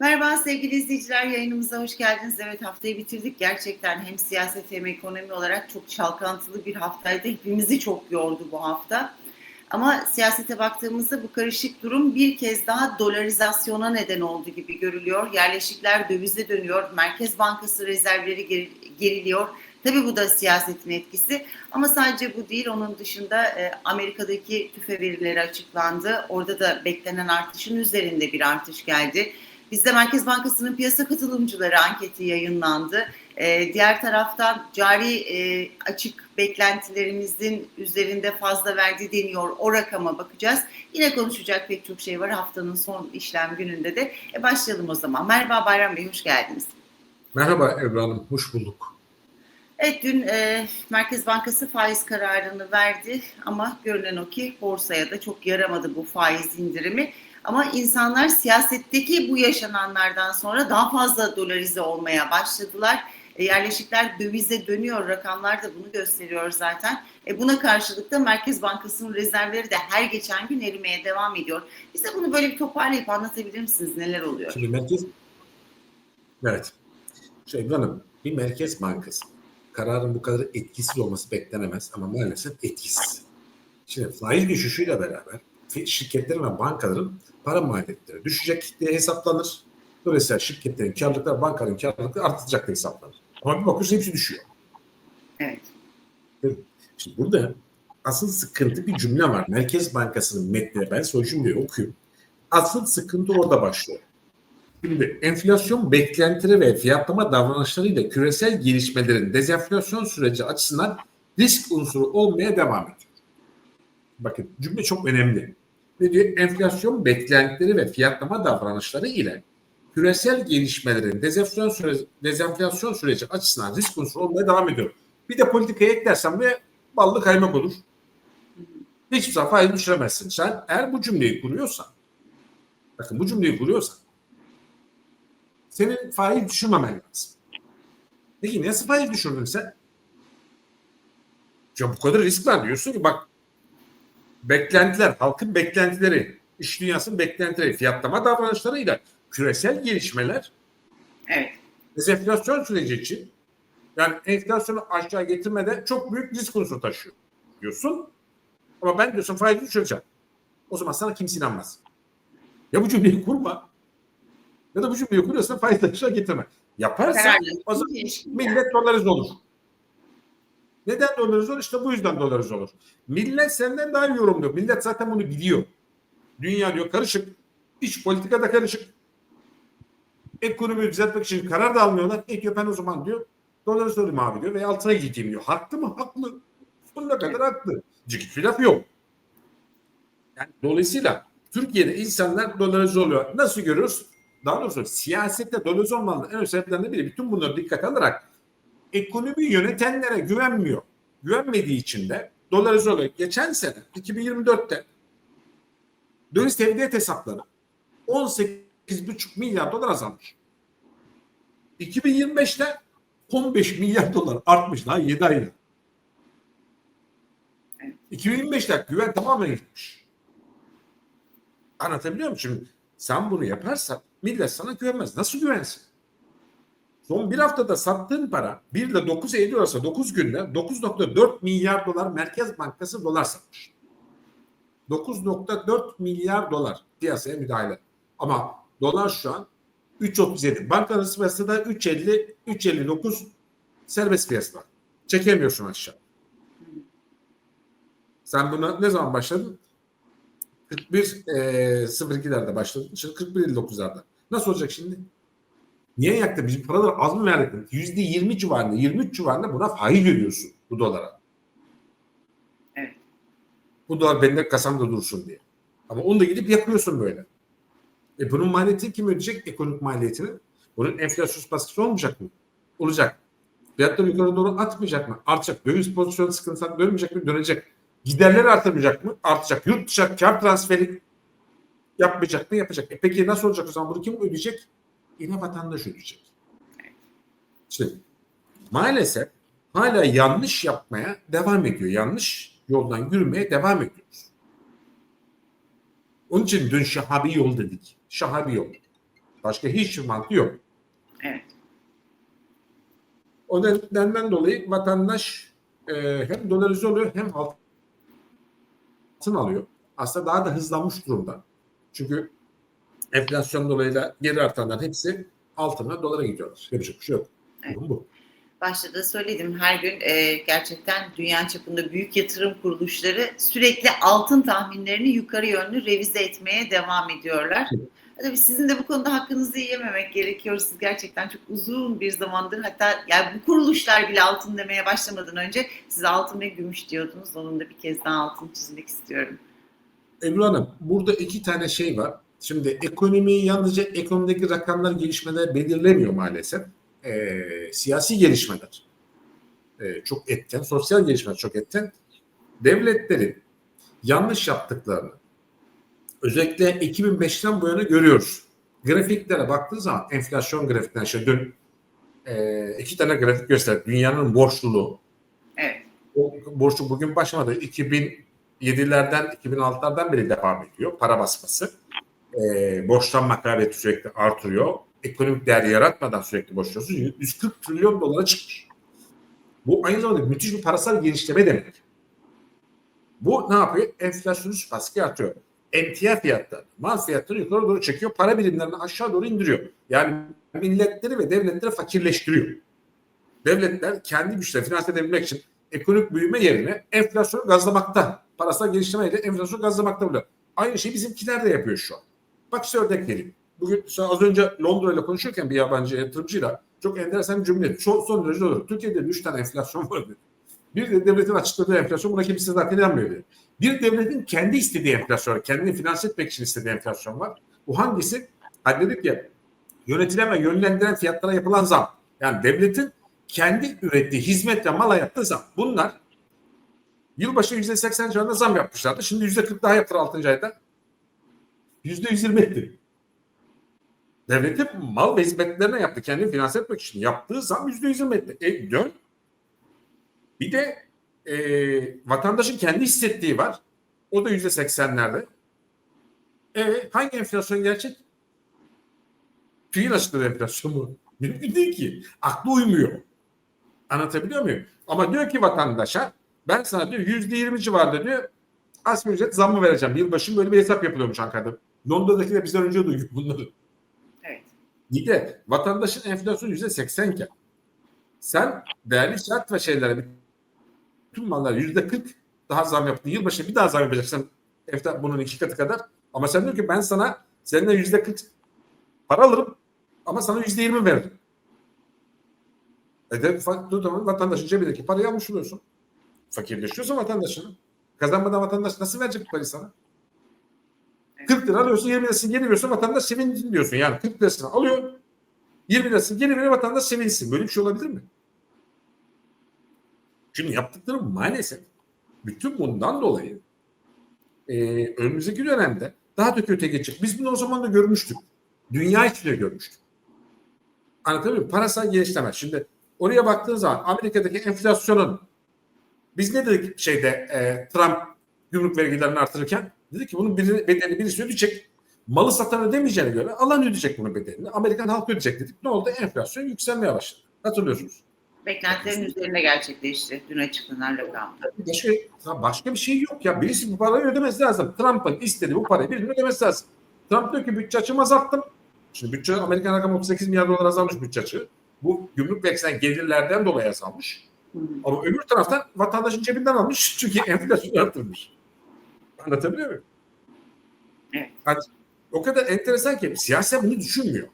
Merhaba sevgili izleyiciler yayınımıza hoş geldiniz. Evet haftayı bitirdik. Gerçekten hem siyaset hem ekonomi olarak çok çalkantılı bir haftaydı. Hepimizi çok yordu bu hafta. Ama siyasete baktığımızda bu karışık durum bir kez daha dolarizasyona neden oldu gibi görülüyor. Yerleşikler dövize dönüyor. Merkez Bankası rezervleri geriliyor. Tabii bu da siyasetin etkisi ama sadece bu değil. Onun dışında e, Amerika'daki tüfe verileri açıklandı. Orada da beklenen artışın üzerinde bir artış geldi. Bizde Merkez Bankası'nın piyasa katılımcıları anketi yayınlandı. Ee, diğer taraftan cari e, açık beklentilerimizin üzerinde fazla verdi deniyor. O rakama bakacağız. Yine konuşacak pek çok şey var haftanın son işlem gününde de. E, başlayalım o zaman. Merhaba Bayram Bey, hoş geldiniz. Merhaba Ebru Hanım, hoş bulduk. Evet dün e, Merkez Bankası faiz kararını verdi ama görünen o ki borsaya da çok yaramadı bu faiz indirimi. Ama insanlar siyasetteki bu yaşananlardan sonra daha fazla dolarize olmaya başladılar. E, yerleşikler dövize dönüyor. Rakamlar da bunu gösteriyor zaten. E, buna karşılık da Merkez Bankası'nın rezervleri de her geçen gün erimeye devam ediyor. Bize bunu böyle bir toparlayıp anlatabilir misiniz? Neler oluyor? Şimdi merkez... Evet. Şey, Ebru Hanım, bir merkez bankası kararın bu kadar etkisiz olması beklenemez ama maalesef etkisiz. Şimdi faiz düşüşüyle beraber şirketlerin ve bankaların para maliyetleri düşecek diye hesaplanır. Dolayısıyla şirketlerin karlılıkları, bankaların karlılıkları artacak diye hesaplanır. Ama bir bakıyorsun hepsi düşüyor. Evet. Şimdi burada asıl sıkıntı bir cümle var. Merkez Bankası'nın metnine ben o cümleyi okuyayım. Asıl sıkıntı orada başlıyor. Şimdi enflasyon beklentileri ve fiyatlama davranışlarıyla küresel gelişmelerin dezenflasyon süreci açısından risk unsuru olmaya devam ediyor. Bakın cümle çok önemli. Ne diyor? Enflasyon beklentileri ve fiyatlama davranışları ile küresel gelişmelerin dezenflasyon süreci, dezenflasyon süreci açısından risk unsuru olmaya devam ediyor. Bir de politikaya eklersen ve ballı kaymak olur. Hiçbir zaman faiz düşüremezsin. Sen eğer bu cümleyi kuruyorsan bakın bu cümleyi kuruyorsan senin faiz düşürmemen lazım. Peki nasıl faiz düşürdün sen? Ya bu kadar risk var diyorsun ki bak beklentiler, halkın beklentileri, iş dünyasının beklentileri, fiyatlama davranışlarıyla küresel gelişmeler evet. dezenflasyon süreci için yani enflasyonu aşağı getirmede çok büyük risk unsuru taşıyor diyorsun. Ama ben diyorsun faiz düşüreceğim. O zaman sana kimse inanmaz. Ya bu cümleyi kurma ya da bu cümleyi kuruyorsan faiz aşağı getirme. Yaparsan o zaman millet dolarize olur. Neden dolarize olur? İşte bu yüzden dolarize olur. Millet senden daha yorumluyor. Millet zaten bunu biliyor. Dünya diyor karışık. İç politika da karışık. Ekonomiyi düzeltmek için karar da almıyorlar. E ben o zaman diyor dolarize olayım abi diyor ve altına gideyim diyor. Haklı mı? Haklı. Sonuna kadar haklı. Cık laf yok. Yani dolayısıyla Türkiye'de insanlar dolarize oluyor. Nasıl görüyoruz? Daha doğrusu siyasette dolarize olmanın en önemli sebeplerinden biri bütün bunları dikkat alarak ekonomi yönetenlere güvenmiyor. Güvenmediği için de dolarize oluyor. Geçen sene 2024'te döviz tevdiat hesapları 18,5 milyar dolar azalmış. 2025'te 15 milyar dolar artmış daha 7 ayda. 2025'te güven tamamen gitmiş. Anlatabiliyor muyum? Şimdi sen bunu yaparsan millet sana güvenmez. Nasıl güvensin? Son bir haftada sattığın para 1 ile 9 Eylül arası 9 günde 9.4 milyar dolar Merkez Bankası dolar satmış. 9.4 milyar dolar piyasaya müdahale. Ama dolar şu an 3.37. Banka arası piyasada 3.50 3.59 serbest piyasada. Çekemiyorsun aşağı. Sen buna ne zaman başladın? 41 e, 02'lerde başladın. Şimdi 41.59'larda. Nasıl olacak şimdi? Niye yaktı? Bizim paralar az mı verdik? Yüzde yirmi civarında, 23 civarında buna faiz veriyorsun bu dolara. Evet. Bu dolar bende kasamda dursun diye. Ama onu da gidip yapıyorsun böyle. E bunun maliyeti kim ödeyecek? Ekonomik maliyetini. Bunun enflasyon baskısı olmayacak mı? Olacak. Fiyatlar yukarı doğru atmayacak mı? Artacak. Döviz pozisyonu sıkıntısı dönmeyecek mi? Dönecek. Giderler artamayacak mı? Artacak. Yurt dışı kar transferi yapmayacak mı? Yapacak. E peki nasıl olacak o zaman? Bunu kim ödeyecek? Yine vatandaş ödeyecek. Şimdi maalesef hala yanlış yapmaya devam ediyor. Yanlış yoldan yürümeye devam ediyoruz. Onun için dün şahabi yol dedik. Şahabi yol. Başka hiçbir mantığı yok. Evet. O nedenden dolayı vatandaş e, hem dolarize oluyor hem altın alıyor. Aslında daha da hızlanmış durumda. Çünkü enflasyon dolayıyla geri artanlar hepsi altına dolara gidiyorlar. Yapacak bir şey yok. Evet. Bu. Başta da söyledim her gün e, gerçekten dünya çapında büyük yatırım kuruluşları sürekli altın tahminlerini yukarı yönlü revize etmeye devam ediyorlar. Tabii sizin de bu konuda hakkınızı yememek gerekiyor. Siz gerçekten çok uzun bir zamandır hatta yani bu kuruluşlar bile altın demeye başlamadan önce siz altın ve gümüş diyordunuz. Onun da bir kez daha altını çizmek istiyorum. Ebru Hanım burada iki tane şey var. Şimdi ekonomiyi yalnızca ekonomideki rakamlar gelişmeler belirlemiyor maalesef. Ee, siyasi gelişmeler ee, çok etken, sosyal gelişmeler çok etken. Devletlerin yanlış yaptıklarını özellikle 2005'ten bu yana görüyoruz. Grafiklere baktığı zaman enflasyon grafikten işte dün e, iki tane grafik gösterdi. Dünyanın borçluluğu. Evet. O borçlu bugün başlamadı. 2007'lerden 2006'lardan beri devam ediyor. Para basması. E, borçlanma kaybeti sürekli artıyor. Ekonomik değer yaratmadan sürekli borçluyorsun. 140 trilyon dolara çıkmış. Bu aynı zamanda müthiş bir parasal genişleme demek. Bu ne yapıyor? Enflasyonu baskı artıyor. Emtia fiyatları, mal fiyatları yukarı doğru çekiyor. Para birimlerini aşağı doğru indiriyor. Yani milletleri ve devletleri fakirleştiriyor. Devletler kendi güçle finanse edebilmek için ekonomik büyüme yerine enflasyonu gazlamakta. Parasal geliştirmeyle enflasyonu gazlamakta burada. Aynı şeyi bizimkiler de yapıyor şu an. Bak size örnek vereyim. Bugün az önce Londra ile konuşurken bir yabancı yatırımcıyla çok enteresan bir cümle. Çok son derece doğru. Türkiye'de 3 tane enflasyon var dedi. Bir de devletin açıkladığı enflasyon buna kimse zaten inanmıyor dedi. Bir devletin kendi istediği enflasyon. Kendini finanse etmek için istediği enflasyon var. Bu hangisi? Hani dedik ya yönetilen ve yönlendiren fiyatlara yapılan zam. Yani devletin kendi ürettiği hizmet ve mala yaptığı zam. Bunlar yılbaşı %80 civarında zam yapmışlardı. Şimdi %40 daha yaptılar 6. ayda. %120 etti. Devletin mal ve hizmetlerine yaptı. Kendini finanse etmek için yaptığı zam %120 etti. E dön. Bir de e, vatandaşın kendi hissettiği var. O da %80'lerde. E, hangi enflasyon gerçek? TÜİ'nin açıkladığı enflasyon mu? Mümkün değil ki. Aklı uymuyor. Anlatabiliyor muyum? Ama diyor ki vatandaşa ben sana diyor yüzde yirmi civarında diyor asgari ücret zammı vereceğim. Yılbaşı böyle bir hesap yapılıyormuş Ankara'da. Londra'daki de bizden önce duyduk bunları. Evet. Bir de vatandaşın enflasyonu yüzde seksen iken sen değerli şart ve şeylere bütün mallar yüzde kırk daha zam yaptın. Yılbaşı bir daha zam yapacaksın. Enflasyon bunun iki katı kadar. Ama sen diyor ki ben sana seninle yüzde kırk para alırım ama sana yüzde yirmi veririm. E de farklı zaman vatandaşın cebindeki parayı almış oluyorsun. Fakirleşiyorsa vatandaşını. Kazanmadan vatandaş nasıl verecek parayı sana? 40 lira alıyorsun 20 lirasını geri veriyorsun vatandaş sevinsin diyorsun. Yani 40 lirasını alıyor 20 lirasını geri veriyor vatandaş sevinsin. Böyle bir şey olabilir mi? Şimdi yaptıkları maalesef bütün bundan dolayı e, önümüzdeki dönemde daha da kötüye geçecek. Biz bunu o zaman da görmüştük. Dünya içinde görmüştük. Anlatabiliyor muyum? Parasal geliştirme. Şimdi oraya baktığın zaman Amerika'daki enflasyonun biz ne dedik şeyde e, Trump gümrük vergilerini artırırken dedi ki bunun bir, bedelini birisi ödeyecek. Malı satan ödemeyeceğine göre alan ödeyecek bunun bedelini. Amerikan halkı ödeyecek dedik. Ne oldu? Enflasyon yükselmeye başladı. Hatırlıyorsunuz. Beklentilerin üzerinde gerçekleşti dün açıklanan rakamda. Başka, başka bir şey yok ya. Birisi bu parayı ödemesi lazım. Trump'ın istediği bu parayı birinin ödemesi lazım. Trump diyor ki bütçe açımı azalttım. Şimdi bütçe Amerikan rakamı 38 milyar dolar azalmış bütçe açığı. Bu gümrük beklenen gelirlerden dolayı azalmış. Ama öbür taraftan vatandaşın cebinden almış çünkü enflasyon arttırmış. Anlatabiliyor muyum? Evet. Yani, o kadar enteresan ki siyaset bunu düşünmüyor.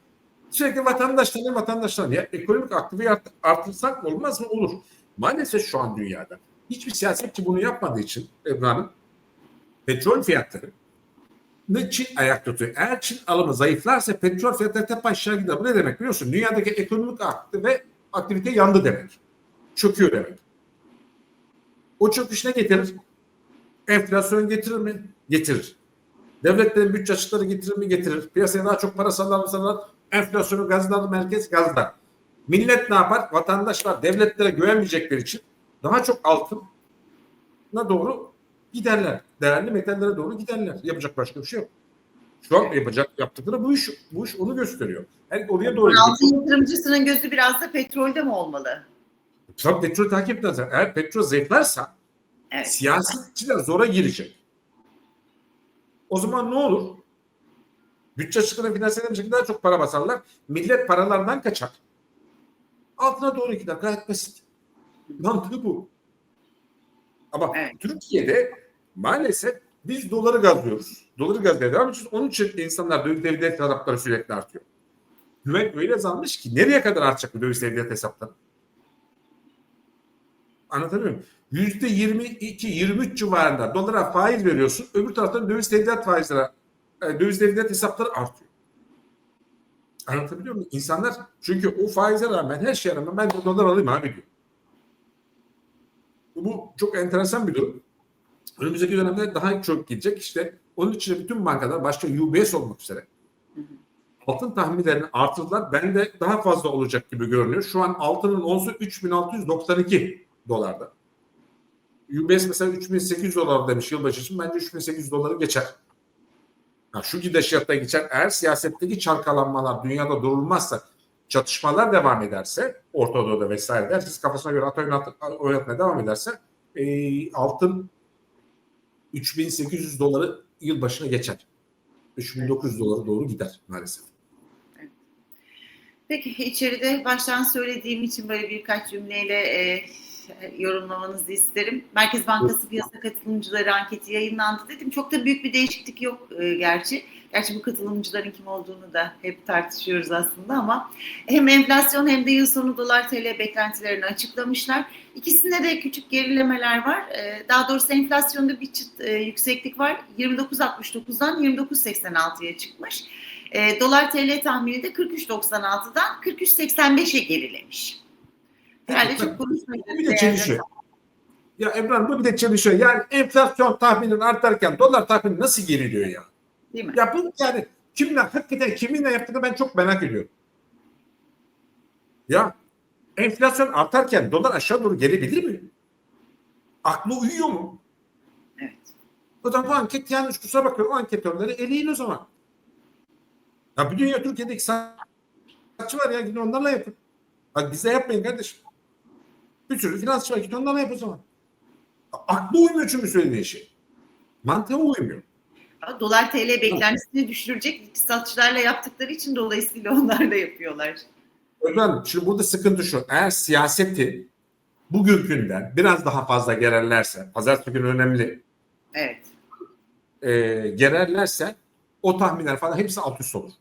Sürekli vatandaşlar vatandaşlar ya ekonomik aktiveyi art, artırsak olmaz mı? Olur. Maalesef şu an dünyada hiçbir siyasetçi bunu yapmadığı için Ebru Hanım petrol fiyatları ne Çin ayak tutuyor. Eğer Çin alımı zayıflarsa petrol fiyatları hep aşağı gider. Bu ne demek biliyorsun? Dünyadaki ekonomik aktive aktivite yandı demek. Çöküyor demek. O çöküş ne getirir? Enflasyon getirir mi? Getirir. Devletlerin bütçe açıkları getirir mi? Getirir. Piyasaya daha çok para salar mı salar? Enflasyonu gazlar, merkez gazlar. Millet ne yapar? Vatandaşlar devletlere güvenmeyecekleri için daha çok altına doğru giderler. Değerli metallere doğru giderler. Yapacak başka bir şey yok. Şu an yapacak yaptıkları bu iş bu iş onu gösteriyor. Yani oraya doğru. Altın yatırımcısının gözü biraz da petrolde mi olmalı? Tabii petrol takip etmez. Eğer petrol zayıflarsa Evet. siyasetçiler zora girecek. O zaman ne olur? Bütçe açıklarına finanse edemeyecek daha çok para basarlar. Millet paralardan kaçar. Altına doğru gider. Gayet basit. Mantığı bu. Ama Evet. Türkiye'de maalesef biz doları gazlıyoruz. Doları gazlamaya devam ediyoruz. Onun için insanlar döviz devlet hesapları sürekli artıyor. Güven öyle azalmış ki nereye kadar artacak bu döviz devlet hesapları? Anlatabiliyor muyum? Yüzde 22-23 civarında dolara faiz veriyorsun. Öbür taraftan döviz devlet faizleri, e, döviz devlet hesapları artıyor. Anlatabiliyor muyum? İnsanlar çünkü o faize rağmen her şeye rağmen ben dolar alayım abi diyor. Bu çok enteresan bir durum. Önümüzdeki dönemde daha çok gidecek. İşte onun için bütün bankalar başta UBS olmak üzere altın tahminlerini artırdılar. Ben de daha fazla olacak gibi görünüyor. Şu an altının onsu 3692 dolarda. UBS mesela 3800 dolar demiş yılbaşı için. Bence 3800 doları geçer. Ha, şu gidişatta geçer. Eğer siyasetteki çalkalanmalar dünyada durulmazsa çatışmalar devam ederse Orta Doğu'da vesaire herkes kafasına göre at oynat- oynatmaya devam ederse e, altın 3800 doları yılbaşına geçer. 3900 dolara doğru gider maalesef. Peki içeride baştan söylediğim için böyle birkaç cümleyle e, yorumlamanızı isterim. Merkez Bankası piyasa katılımcıları anketi yayınlandı dedim. Çok da büyük bir değişiklik yok e, gerçi. Gerçi bu katılımcıların kim olduğunu da hep tartışıyoruz aslında ama hem enflasyon hem de yıl sonu dolar TL beklentilerini açıklamışlar. İkisinde de küçük gerilemeler var. E, daha doğrusu enflasyonda bir çıt e, yükseklik var. 29.69'dan 29.86'ya çıkmış. E, dolar TL tahmini de 43.96'dan 43.85'e gerilemiş. Herhalde çok konuşmayacağız. Bir de çelişiyor. Ya Emran bu bir de çelişiyor. Yani enflasyon tahminin artarken dolar tahmini nasıl geriliyor ya? Değil mi? Ya bu yani kimle hakikaten kiminle yaptığını ben çok merak ediyorum. Ya enflasyon artarken dolar aşağı doğru gelebilir mi? Aklı uyuyor mu? Evet. O zaman bu anket yanlış kusura bakıyorum o anketörleri eleyin o zaman. Ya bir dünya Türkiye'deki sanatçı var ya gidin onlarla yapın. Bak bize yapmayın kardeşim. Bir sürü finansçı var gidin onlarla yap o zaman. Aklı uymuyor çünkü söylediğin şey. Mantığa uymuyor. Dolar TL beklentisini düşürecek iktisatçılarla yaptıkları için dolayısıyla onlar da yapıyorlar. Hocam şimdi burada sıkıntı şu. Eğer siyaseti bugünkünden biraz daha fazla gererlerse, pazartesi günü önemli Evet. e, gererlerse o tahminler falan hepsi alt üst olur.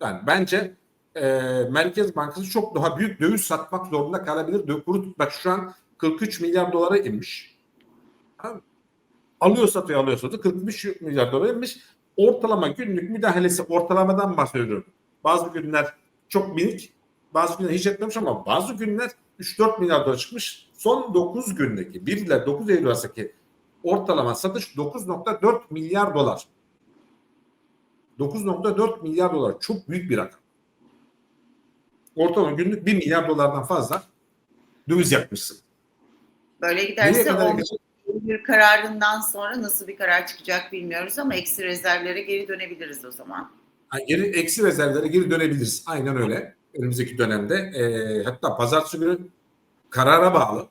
Yani bence e, Merkez Bankası çok daha büyük döviz satmak zorunda kalabilir. Kuru tutmak şu an 43 milyar dolara inmiş. Alıyor satıyor alıyor satıyor 43 milyar dolara inmiş. Ortalama günlük müdahalesi ortalamadan bahsediyorum. Bazı günler çok minik bazı günler hiç etmemiş ama bazı günler 3-4 milyar dolara çıkmış. Son 9 gündeki 1 ile 9 Eylül arasındaki ortalama satış 9.4 milyar dolar. 9.4 milyar dolar çok büyük bir rakam. Ortalama günlük 1 milyar dolardan fazla döviz yapmışsın. Böyle giderse kadar 10 bir kararından sonra nasıl bir karar çıkacak bilmiyoruz ama eksi rezervlere geri dönebiliriz o zaman. Yani geri eksi rezervlere geri dönebiliriz. Aynen öyle. Önümüzdeki dönemde. E, hatta pazartesi günü karara bağlı.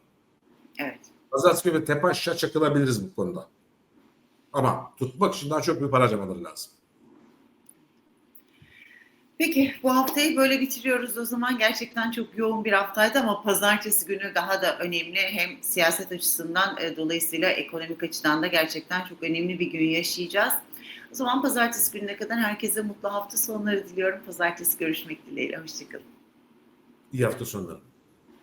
Evet. Pazartesi günü tepe aşağı çakılabiliriz bu konuda. Ama tutmak için daha çok bir para harcamaları lazım. Peki bu haftayı böyle bitiriyoruz o zaman. Gerçekten çok yoğun bir haftaydı ama pazartesi günü daha da önemli. Hem siyaset açısından e, dolayısıyla ekonomik açıdan da gerçekten çok önemli bir gün yaşayacağız. O zaman pazartesi gününe kadar herkese mutlu hafta sonları diliyorum. Pazartesi görüşmek dileğiyle. Hoşçakalın. İyi hafta sonları.